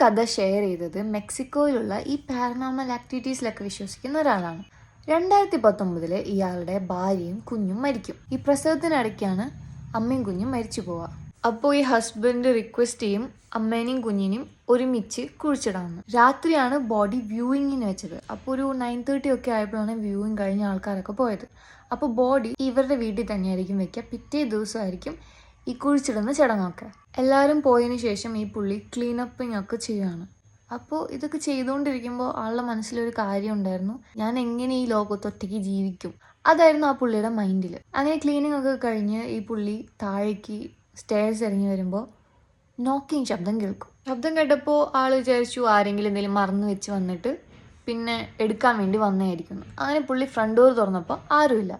കഥ ഷെയർ ചെയ്തത് മെക്സിക്കോയിലുള്ള ഈ പാരനോമൽ ആക്ടിവിറ്റീസിലൊക്കെ വിശ്വസിക്കുന്ന ഒരാളാണ്. രണ്ടായിരത്തി പത്തൊമ്പതിൽ ഇയാളുടെ ഭാര്യയും കുഞ്ഞും മരിക്കും. ഈ പ്രസവത്തിനിടയ്ക്കാണ് അമ്മയും കുഞ്ഞും മരിച്ചു പോവുക. അപ്പോൾ ഈ ഹസ്ബൻഡ് റിക്വസ്റ്റ് ചെയ്യും അമ്മേനെയും കുഞ്ഞിനെയും ഒരുമിച്ച് കുഴിച്ചിടാമെന്ന്. രാത്രിയാണ് ബോഡി വ്യൂയിങ്ങിന് വെച്ചത്. അപ്പോൾ ഒരു നയൻ തേർട്ടി ഒക്കെ ആയപ്പോഴാണ് വ്യൂയിങ് കഴിഞ്ഞ ആൾക്കാരൊക്കെ പോയത്. അപ്പോൾ ബോഡി ഇവരുടെ വീട്ടിൽ തന്നെയായിരിക്കും വെക്കുക. പിറ്റേ ദിവസമായിരിക്കും ഈ കുഴിച്ചിടുന്ന ചടങ്ങൊക്കെ. എല്ലാവരും പോയതിന് ശേഷം ഈ പുള്ളി ക്ലീനപ്പിംഗ് ഒക്കെ ചെയ്യുകയാണ് അപ്പോൾ ഇതൊക്കെ ചെയ്തുകൊണ്ടിരിക്കുമ്പോൾ ആളുടെ മനസ്സിലൊരു കാര്യം ഉണ്ടായിരുന്നു. ഞാൻ എങ്ങനെ ഈ ലോകത്ത് ഒറ്റയ്ക്ക് ജീവിക്കും? അതായിരുന്നു ആ പുള്ളിയുടെ മൈൻഡിൽ അങ്ങനെ ക്ലീനിങ് ഒക്കെ കഴിഞ്ഞ് ഈ പുള്ളി താഴേക്ക് സ്റ്റേഴ്സ് ഇറങ്ങി വരുമ്പോൾ നോക്കിങ് ശബ്ദം കേൾക്കും. ശബ്ദം കേട്ടപ്പോൾ ആൾ വിചാരിച്ചു ആരെങ്കിലും എന്തെങ്കിലും മറന്നു വെച്ച് വന്നിട്ട് പിന്നെ എടുക്കാൻ വേണ്ടി വന്നതായിരിക്കുന്നു. അങ്ങനെ പുള്ളി ഫ്രണ്ട് ഡോർ തുറന്നപ്പോൾ ആരുമില്ല.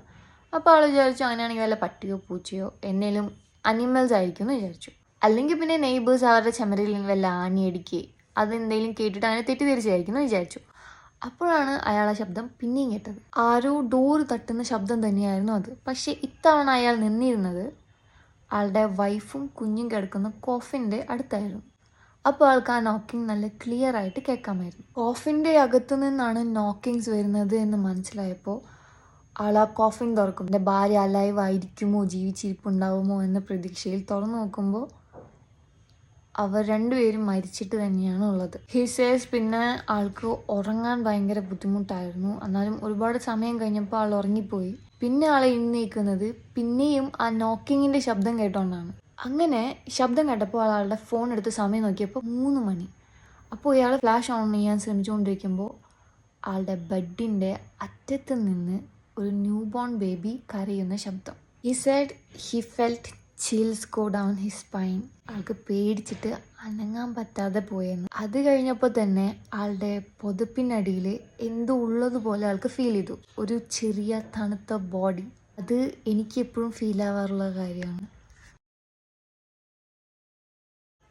അപ്പോൾ ആൾ വിചാരിച്ചു അങ്ങനെയാണെങ്കിൽ വല്ല പട്ടിയോ പൂച്ചയോ എന്നേലും അനിമൽസ് ആയിരിക്കും എന്ന് വിചാരിച്ചു. അല്ലെങ്കിൽ പിന്നെ നെയ്ബേഴ്സ് അവരുടെ ചെമരയിൽ വല്ല ആണി അടിക്കുകയെ അതെന്തെങ്കിലും കേട്ടിട്ട് അങ്ങനെ തെറ്റിദ്ധരിച്ചായിരിക്കും എന്ന് വിചാരിച്ചു. അപ്പോഴാണ് അയാളെ ശബ്ദം പിന്നെയും കേട്ടത്. ആരോ ഡോറ് തട്ടുന്ന ശബ്ദം തന്നെയായിരുന്നു അത്. പക്ഷേ ഇത്തവണ അയാൾ നിന്നിരുന്നത് ആളുടെ വൈഫും കുഞ്ഞും കിടക്കുന്ന കോഫിന്റെ അടുത്തായിരുന്നു. അപ്പോൾ ആൾക്ക് ആ നോക്കിംഗ് നല്ല ക്ലിയർ ആയിട്ട് കേൾക്കാമായിരുന്നു. കോഫിന്റെ അകത്തു നിന്നാണ് നോക്കിങ്സ് വരുന്നത് എന്ന് മനസ്സിലായപ്പോൾ ആൾ ആ കോഫിൻ തുറക്കും. എന്റെ ഭാര്യ അലൈവ് ആയിരിക്കുമോ? ജീവിച്ചിരിപ്പുണ്ടാവുമോ എന്ന പ്രതീക്ഷയിൽ തുറന്നു നോക്കുമ്പോൾ അവർ രണ്ടുപേരും മരിച്ചിട്ട് തന്നെയാണ് ഉള്ളത്. ഹിസേസ് പിന്നെ ആൾക്ക് ഉറങ്ങാൻ ഭയങ്കര ബുദ്ധിമുട്ടായിരുന്നു. എന്നാലും ഒരുപാട് സമയം കഴിഞ്ഞപ്പോൾ ആൾ ഉറങ്ങിപ്പോയി. പിന്നെ ആളെ എഴുന്നേൽക്കുന്നത് പിന്നെയും ആ നോക്കിങ്ങിന്റെ ശബ്ദം കേട്ടോണ്ടാണ്. അങ്ങനെ ശബ്ദം കേട്ടപ്പോൾ ആളുടെ ഫോൺ എടുത്ത് സമയം നോക്കിയപ്പോൾ മൂന്ന് മണി. അപ്പോൾ ഇയാൾ ഫ്ലാഷ് ഓൺ ചെയ്യാൻ ശ്രമിച്ചുകൊണ്ടിരിക്കുമ്പോൾ ആളുടെ ബെഡിന്റെ അറ്റത്ത് നിന്ന് ഒരു ന്യൂ ബോൺ ബേബി കരയുന്ന ശബ്ദം. He said he felt chills go down he spine ആൾക്ക് പേടിച്ചിട്ട് അനങ്ങാൻ പറ്റാതെ പോയെന്ന്. അത് കഴിഞ്ഞപ്പോൾ തന്നെ ആളുടെ പുതപ്പിനടിയിൽ എന്തോ ഉള്ളതുപോലെ ആൾക്ക് ഫീൽ ചെയ്തു. ഒരു ചെറിയ തണുത്ത ബോഡി അത് എനിക്ക് എപ്പോഴും ഫീൽ ആവാറുള്ള കാര്യമാണ്.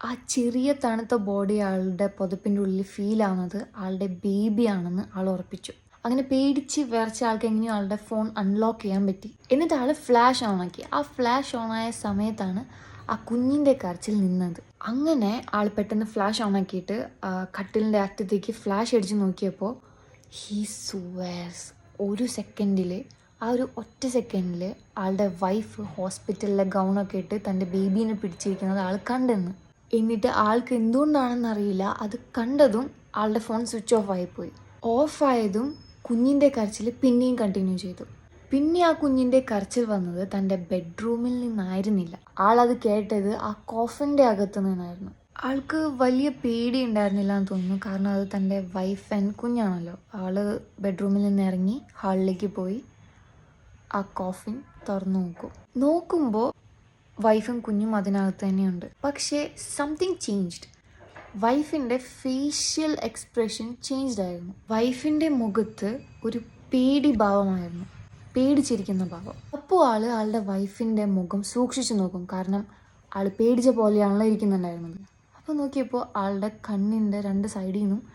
ആ ചെറിയ തണുത്ത ബോഡി ആളുടെ പുതപ്പിന്റെ ഉള്ളിൽ ഫീൽ ആവുന്നത് ആളുടെ ബേബിയാണെന്ന് ആൾ ഉറപ്പിച്ചു. അങ്ങനെ പേടിച്ച് വിറച്ച ആൾക്ക് എങ്ങനെയോ ആളുടെ ഫോൺ അൺലോക്ക് ചെയ്യാൻ പറ്റി. എന്നിട്ട് ആൾ ഫ്ലാഷ് ഓൺ ആക്കി. ആ ഫ്ലാഷ് ഓൺ ആയ സമയത്താണ് ആ കുഞ്ഞിന്റെ കരച്ചിൽ നിന്നത്. അങ്ങനെ ആൾ പെട്ടെന്ന് ഫ്ലാഷ് ആ കട്ടിലിന്റെ അറ്റത്തേക്ക് ഫ്ലാഷ് അടിച്ച് നോക്കിയപ്പോൾ ഹീ സുവേഴ്സ് ഒരു സെക്കൻഡിൽ ആ ഒരു ഒറ്റ സെക്കൻഡിൽ ആളുടെ വൈഫ് ഹോസ്പിറ്റലിലെ ഗൗണൊക്കെ ഇട്ട് തന്റെ ബേബീനെ പിടിച്ചിരിക്കുന്നത് ആൾ കണ്ടെന്ന്. എന്നിട്ട് ആൾക്ക് എന്തുകൊണ്ടാണെന്നറിയില്ല. അത് കണ്ടതും ആളുടെ ഫോൺ സ്വിച്ച് ഓഫ് ആയിപ്പോയി. ഓഫായതും കുഞ്ഞിന്റെ കരച്ചിൽ പിന്നെയും കണ്ടിന്യൂ ചെയ്തു. പിന്നെ ആ കുഞ്ഞിന്റെ കരച്ചിൽ വന്നത് തന്റെ ബെഡ്റൂമിൽ നിന്നായിരുന്നില്ല. ആളത് കേട്ടത് ആ കോഫിന്റെ അകത്ത് നിന്നായിരുന്നു. ആൾക്ക് വലിയ പേടി ഉണ്ടായിരുന്നില്ല എന്ന് തോന്നുന്നു. കാരണം അത് തന്റെ വൈഫ് ആൻഡ് കുഞ്ഞാണല്ലോ. ആൾ ബെഡ്റൂമിൽ നിന്ന് ഇറങ്ങി ഹാളിലേക്ക് പോയി ആ കോഫിൻ തുറന്നു നോക്കും. നോക്കുമ്പോൾ വൈഫും കുഞ്ഞും അതിനകത്ത് തന്നെയുണ്ട്. പക്ഷേ സംതിങ് ചേഞ്ച്ഡ് വൈഫിന്റെ ഫേഷ്യൽ എക്സ്പ്രഷൻ ചേഞ്ച്ഡ് ആയിരുന്നു. വൈഫിന്റെ മുഖത്ത് ഒരു പേടി ഭാവമായിരുന്നു. പേടിച്ചിരിക്കുന്ന ഭാവം. അപ്പോൾ ആൾ ആളുടെ വൈഫിന്റെ മുഖം സൂക്ഷിച്ചു നോക്കും. കാരണം ആൾ പേടിച്ച പോലെയാണല്ലോ ഇരിക്കുന്നുണ്ടായിരുന്നത്. അപ്പോൾ നോക്കിയപ്പോൾ ആളുടെ കണ്ണിന്റെ രണ്ട് സൈഡിൽ നിന്നും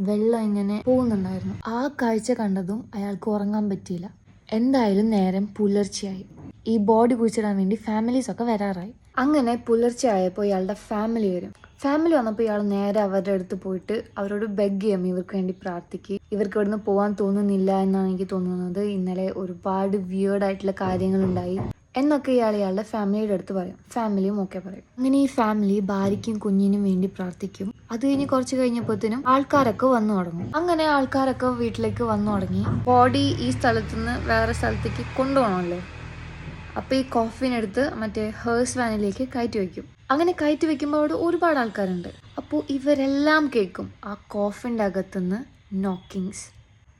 വെള്ളം ഇങ്ങനെ പോകുന്നുണ്ടായിരുന്നു. ആ കാഴ്ച കണ്ടതും അയാൾക്ക് ഉറങ്ങാൻ പറ്റിയില്ല. എന്തായാലും നേരം പുലർച്ചയായി. ഈ ബോഡി കുഴിച്ചിടാൻ വേണ്ടി ഫാമിലീസ് ഒക്കെ വരാറായി. അങ്ങനെ പുലർച്ചെ ആയപ്പോൾ ഇയാളുടെ ഫാമിലി വരും. ഫാമിലി വന്നപ്പോൾ ഇയാൾ നേരെ അവരുടെ അടുത്ത് പോയിട്ട് അവരോട് ബെഗ് ചെയ്യാം. ഇവർക്ക് വേണ്ടി പ്രാർത്ഥിക്കുക ഇവർക്ക് ഇവിടുന്ന് പോകാൻ തോന്നുന്നില്ല എന്നാണ് എനിക്ക് തോന്നുന്നത്. ഇന്നലെ ഒരുപാട് വിയേർഡ് ആയിട്ടുള്ള കാര്യങ്ങളുണ്ടായി എന്നൊക്കെ ഇയാൾ ഇയാളുടെ ഫാമിലിയുടെ അടുത്ത് പറയും. ഫാമിലിയും ഒക്കെ പറയും. അങ്ങനെ ഈ ഫാമിലി ഭാര്യയ്ക്കും കുഞ്ഞിനും വേണ്ടി പ്രാർത്ഥിക്കും. അത് കഴിഞ്ഞ് കുറച്ച് കഴിഞ്ഞപ്പോഴത്തേനും ആൾക്കാരൊക്കെ വന്നു തുടങ്ങും. അങ്ങനെ ആൾക്കാരൊക്കെ വീട്ടിലേക്ക് വന്നു തുടങ്ങി. ബോഡി ഈ സ്ഥലത്തുനിന്ന് വേറെ സ്ഥലത്തേക്ക് കൊണ്ടുപോകണമല്ലോ. അപ്പോൾ ഈ കോഫിനെടുത്ത് മറ്റേ ഹേഴ്സ് വാനിലേക്ക് കയറ്റി വയ്ക്കും. അങ്ങനെ കയറ്റി വെക്കുമ്പോൾ അവിടെ ഒരുപാട് ആൾക്കാരുണ്ട്. അപ്പോൾ ഇവരെല്ലാം കേൾക്കും. ആ കോഫിന്റെ അകത്തുനിന്ന് നോക്കിങ്സ്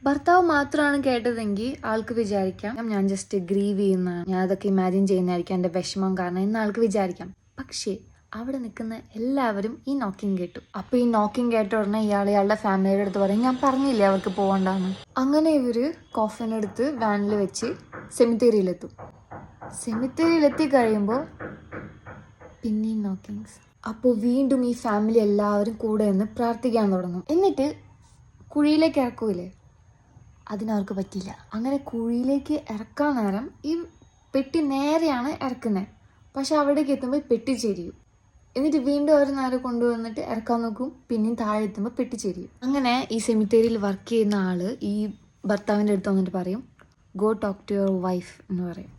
ഭർത്താവ് മാത്രമാണ് കേട്ടതെങ്കിൽ ആൾക്ക് വിചാരിക്കാം ഞാൻ ജസ്റ്റ് ഗ്രീവ് ചെയ്യുന്ന ഞാൻ അതൊക്കെ ഇമാജിൻ ചെയ്യുന്നതായിരിക്കും എന്റെ വിഷമം കാരണം എന്ന് ആൾക്ക് വിചാരിക്കാം. പക്ഷേ അവിടെ നിൽക്കുന്ന എല്ലാവരും ഈ നോക്കിങ് കേട്ടു. അപ്പോൾ ഈ നോക്കിങ് കേട്ട ഉടനെ ഇയാൾ ഇയാളുടെ ഫാമിലിയുടെ അടുത്ത് പറയും ഞാൻ പറഞ്ഞില്ലേ അവർക്ക് പോകണ്ടെന്ന് അങ്ങനെ ഇവർ കോഫിനെടുത്ത് വാനിൽ വെച്ച് സെമിത്തേരിയിലെത്തും സെമിത്തേരിയിലെത്തി കഴിയുമ്പോൾ പിന്നെയും നോക്കിങ്സ് അപ്പോൾ വീണ്ടും ഈ ഫാമിലി എല്ലാവരും കൂടെ നിന്ന് പ്രാർത്ഥിക്കാൻ തുടങ്ങും. എന്നിട്ട് കുഴിയിലേക്ക് ഇറക്കൂലേ? അതിനവർക്ക് പറ്റില്ല അങ്ങനെ കുഴിയിലേക്ക് ഇറക്കാൻ നേരം ഈ പെട്ടി നേരെയാണ് ഇറക്കുന്നത് പക്ഷെ അവിടേക്ക് എത്തുമ്പോൾ പെട്ടി ചെരിയും. എന്നിട്ട് വീണ്ടും അവർ നേരെ കൊണ്ടുവന്നിട്ട് ഇറക്കാൻ നോക്കും. പിന്നെയും താഴെ എത്തുമ്പോൾ പെട്ടി ചെരിയും. അങ്ങനെ ഈ സെമിത്തേരിയിൽ വർക്ക് ചെയ്യുന്ന ആൾ ഈ ഭർത്താവിന്റെ അടുത്ത് വന്നിട്ട് പറയും go talk to your wife എന്ന് പറയും.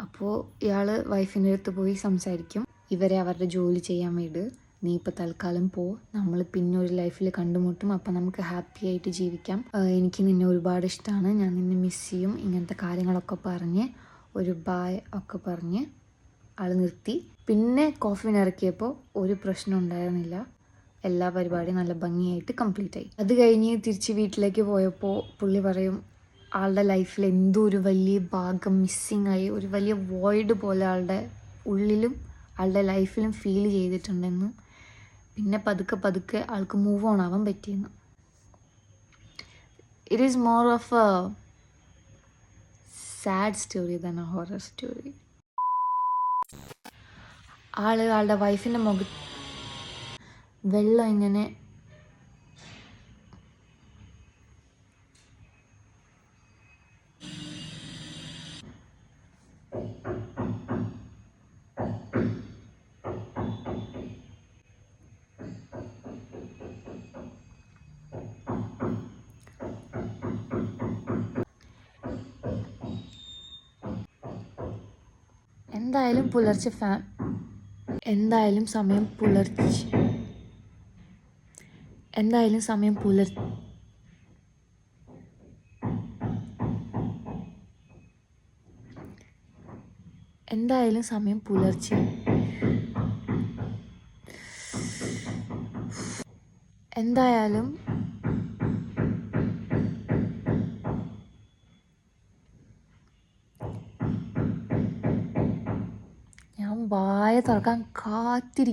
അപ്പോൾ ഇയാൾ വൈഫിന്റെ അടുത്ത് പോയി സംസാരിക്കും. ഇവരെ അവരുടെ ജോലി ചെയ്യാൻ വേണ്ടി നീ ഇപ്പോൾ തൽക്കാലം പോ. നമ്മൾ പിന്നെ ഒരു ലൈഫിൽ കണ്ടുമുട്ടും. അപ്പം നമുക്ക് ഹാപ്പി ആയിട്ട് ജീവിക്കാം. എനിക്ക് നിന്നെ ഒരുപാട് ഇഷ്ടമാണ് ഞാൻ നിന്നെ മിസ് ചെയ്യും. ഇങ്ങനത്തെ കാര്യങ്ങളൊക്കെ പറഞ്ഞ് ഒരു ബായ് ഒക്കെ പറഞ്ഞ് ആൾ നിർത്തി. പിന്നെ കോഫി ഇറക്കിയപ്പോൾ ഒരു പ്രശ്നം ഉണ്ടായിരുന്നില്ല. എല്ലാ പരിപാടിയും നല്ല ഭംഗിയായിട്ട് കംപ്ലീറ്റ് ആയി. അത് കഴിഞ്ഞ് തിരിച്ച് വീട്ടിലേക്ക് പോയപ്പോൾ പുള്ളി പറയും ആളുടെ ലൈഫിൽ എന്തോ ഒരു വലിയ ഭാഗം മിസ്സിങ് ആയി ഒരു വലിയ വോയിഡ് പോലെ ആളുടെ ഉള്ളിലും ആളുടെ ലൈഫിലും ഫീൽ ചെയ്തിട്ടുണ്ടെന്നും. പിന്നെ പതുക്കെ പതുക്കെ ആൾക്ക് മൂവ് ഓൺ ആവാൻ പറ്റിയെന്ന്. It is more of a sad story than a horror story ആൾ ആളുടെ വൈഫിന്റെ മുഖ വെള്ളം ഇങ്ങനെ എന്തായാലും പുലർച്ചെ ഫാ എന്തായാലും സമയം പുലർച്ചെ. എന്തായാലും സമയം പുലർ എന്തായാലും സമയം പുലർച്ചെ. എന്തായാലും വായ തുറക്കാൻ കാത്തിരി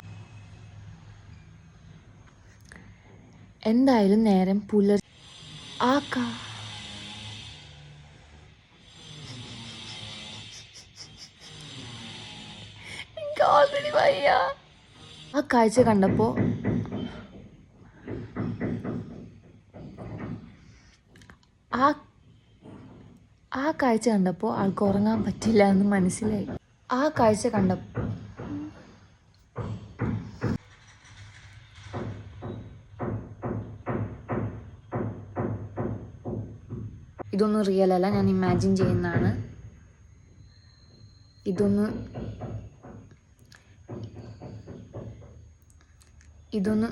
എന്തായാലും നേരം പുലർ ആ കാ ഓൾറെഡി വയ്യ. ആ കാഴ്ച കണ്ടപ്പോ ആ ആ കാഴ്ച കണ്ടപ്പോൾ ആൾക്ക് ഉറങ്ങാൻ പറ്റില്ല എന്ന് മനസ്സിലായി. ആ കാഴ്ച കണ്ടപ്പോൾ ഇതൊന്നും റിയൽ അല്ല ഞാൻ ഇമാജിൻ ചെയ്യുന്നതാണ്. ഇതൊന്ന് ഇതൊന്ന്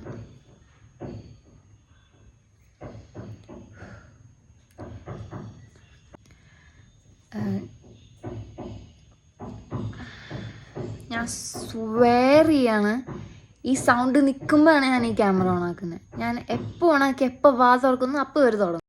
ഞാൻ സ്വെയർ ചെയ്യാണ് ഈ സൗണ്ട് നിൽക്കുമ്പോഴാണ് ഞാൻ ഈ ക്യാമറ ഓൺ ആക്കുന്നത്. ഞാൻ എപ്പോൾ ഓണാക്കി എപ്പോൾ വാ തുറക്കുന്നു അപ്പോൾ ഒരു തുടങ്ങും.